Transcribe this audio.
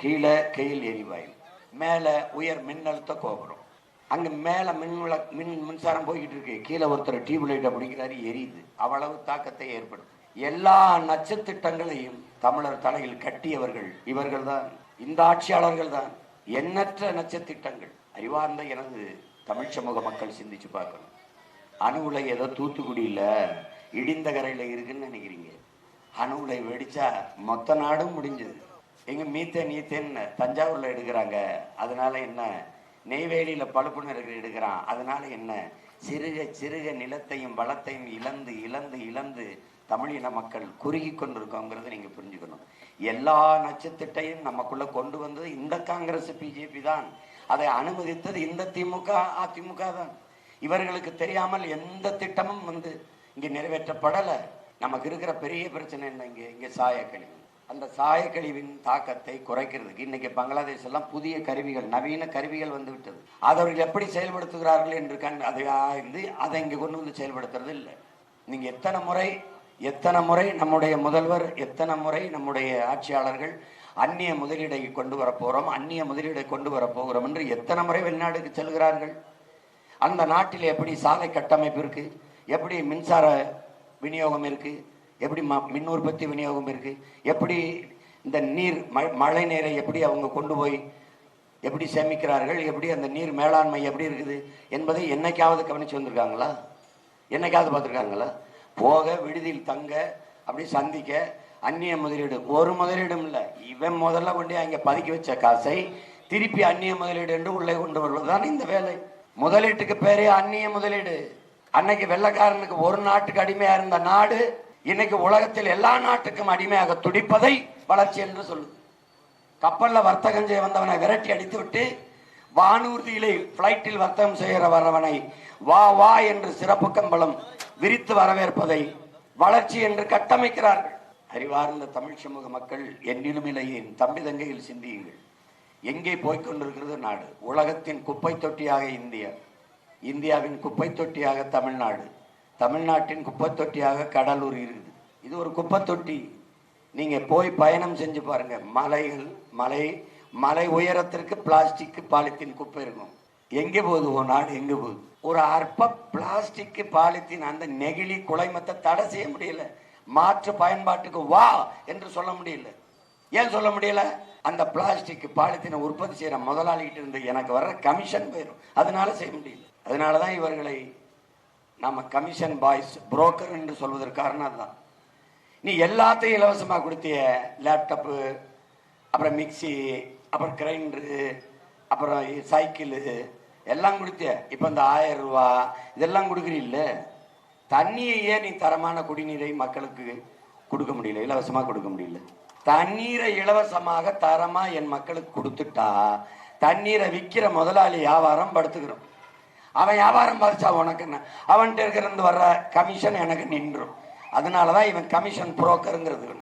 கீழே கெயில் எரிவாயு மேலே உயர் மின்னழுத்த கோபுரம். அங்கே மேலே மின் விள மின் மின்சாரம் போய்கிட்டு இருக்கு. கீழே ஒருத்தர் டியூப் லைட் அப்படிங்கிறாரு எரியுது. அவ்வளவு தாக்கத்தை ஏற்படுத்தும். எல்லா நட்சத்திட்டங்களையும் தமிழர் தலையில் கட்டியவர்கள் இவர்கள் தான் இந்த ஆட்சியாளர்கள் தான். எண்ணற்ற நட்சத்திட்டங்கள் அறிவார்ந்த எனது தமிழ் சமூக மக்கள் சிந்திச்சு பார்க்கணும். அணு உலை ஏதோ தூத்துக்குடியில் இடிந்த கரையில் இருக்குன்னு நினைக்கிறீங்க. அணு உலை வெடிச்சா மொத்த நாடும் முடிஞ்சது. எங்க மீத்தேன் ஈத்தேன் தஞ்சாவூர்ல எடுக்கிறாங்க. அதனால என்ன? நெய்வேலியில பழுப்புணர்வு எடுக்கிறான். அதனால என்ன? சிறுக சிறுக நிலத்தையும் வளத்தையும் இழந்து இழந்து இழந்து தமிழின மக்கள் குறுகி கொண்டிருக்கோங்கிறத நீங்க புரிஞ்சுக்கணும். எல்லா நட்சத்திரத்தையும் நமக்குள்ள கொண்டு வந்தது இந்த காங்கிரஸ் பிஜேபி தான். அதை அனுமதித்தது இந்த திமுக அதிமுக தான். இவர்களுக்கு தெரியாமல் எந்த திட்டமும் வந்து இங்கே நிறைவேற்றப்படலை. நமக்கு இருக்கிற பெரிய பிரச்சனை என்ன இங்கே? இங்க சாயக்கழிவு. அந்த சாயக்கழிவின் தாக்கத்தை குறைக்கிறதுக்கு இன்னைக்கு பங்களாதேஷ் எல்லாம் புதிய கருவிகள் நவீன கருவிகள் வந்து விட்டது. அதை அவர்கள் எப்படி செயல்படுத்துகிறார்கள் என்று கண் அதை ஆய்ந்து அதை இங்கே கொண்டு வந்து செயல்படுத்துறது இல்லை. நீங்கள் எத்தனை முறை எத்தனை முறை நம்முடைய முதல்வர் எத்தனை முறை நம்முடைய ஆட்சியாளர்கள் அந்நிய முதலீடை கொண்டு வரப்போகிறோம் அந்நிய முதலீடை கொண்டு வரப்போகிறோம் என்று எத்தனை முறை வெளிநாடுக்கு செல்கிறார்கள்? அந்த நாட்டில் எப்படி சாலை கட்டமைப்பு இருக்குது எப்படி மின்சார விநியோகம் இருக்குது எப்படி ம மின் உற்பத்தி விநியோகம் இருக்கு? எப்படி இந்த நீர் ம- மழை நீரை எப்படி அவங்க கொண்டு போய் எப்படி சேமிக்கிறார்கள்? எப்படி அந்த நீர் மேலாண்மை எப்படி இருக்குது? என்பதை என்னைக்காவது கவனிச்சு வந்திருக்காங்களா? என்னைக்காவது பார்த்துருக்காங்களா? போக விடுதியில் தங்க அப்படி சந்திக்க அந்நிய முதலீடு. ஒரு முதலீடும் இல்லை. இவன் முதல்ல கொண்டு அங்கே பதுக்கி வச்ச காசை திருப்பி அந்நிய முதலீடு என்று உள்ளே கொண்டு வருவதுதான் இந்த வேலை. முதலீட்டுக்கு பேரே அந்நிய முதலீடு. அன்னைக்கு வெள்ளக்காரனுக்கு ஒரு நாட்டுக்கு அடிமையாக இருந்த நாடு இன்னைக்கு உலகத்தில் எல்லா நாட்டுக்கும் அடிமையாக துடிப்பதை வளர்ச்சி என்று சொல்லுது. கப்பலில் வர்த்தகம் செய்ய வந்தவனை விரட்டி அடித்து விட்டு வானூர்தியிலே பிளைட்டில் வர்த்தகம் செய்கிற வரவனை வா வா என்று சிறப்பு கம்பளம் விரித்து வரவேற்பதை வளர்ச்சி என்று கட்டமைக்கிறார்கள். அறிவார்ந்த தமிழ் சமூக மக்கள் என்னிலும் என் தம்பி தங்கையில் சிந்தியுங்கள். எங்கே போய்கொண்டிருக்கிறது நாடு? உலகத்தின் குப்பை தொட்டியாக இந்தியா. இந்தியாவின் குப்பை தொட்டியாக தமிழ்நாடு. தமிழ்நாட்டின் குப்பை தொட்டியாக கடலூர் இருக்குது. இது ஒரு குப்பை தொட்டி போய் பயணம் செஞ்சு பாருங்கள் மலைகள் மலை மலை உயரத்திற்கு பிளாஸ்டிக் பாலித்தீன் குப்பை இருக்கும். எங்கே போகுது? ஓ நாடு எங்கே போகுது? ஒரு அற்ப பிளாஸ்டிக் பாலித்தீன் அந்த நெகிழி குலைமத்தை தடை செய்ய முடியல. மாற்று பயன்பாட்டுக்கு வா என்று சொல்ல முடியல. ஏன் சொல்ல முடியல? அந்த பிளாஸ்டிக் பாலித்தீனை உற்பத்தி செய்கிற முதலாளிகிட்ட இருந்து எனக்கு வர்ற கமிஷன் போயிடும் அதனால செய்ய முடியல. அதனாலதான் இவர்களை நம்ம கமிஷன் பாய்ஸ் புரோக்கர் என்று சொல்வதற்கு காரணம் அதுதான். நீ எல்லாத்தையும் இலவசமாக கொடுத்திய லேப்டாப்பு அப்புறம் மிக்ஸி அப்புறம் கிரைண்டரு அப்புறம் சைக்கிளு எல்லாம் கொடுத்திய. இப்போ இந்த ஆயிரம் ரூபா இதெல்லாம் கொடுக்குறீல்ல? தண்ணியையே நீ தரமான குடிநீரை மக்களுக்கு கொடுக்க முடியல இலவசமாக கொடுக்க முடியல. தண்ணீரை இலவசமாக தரமாக என் மக்களுக்கு கொடுத்துட்டா தண்ணீரை விற்கிற முதலாளி வியாபாரம் படுத்துக்கிறோம். அவன் வியாபாரம் பாதிச்சா உனக்கு என்ன? அவன்கிட்ட இருக்கிறது வர்ற கமிஷன் எனக்கு நின்றும். அதனாலதான் இவன் கமிஷன் புரோக்கருங்கிறது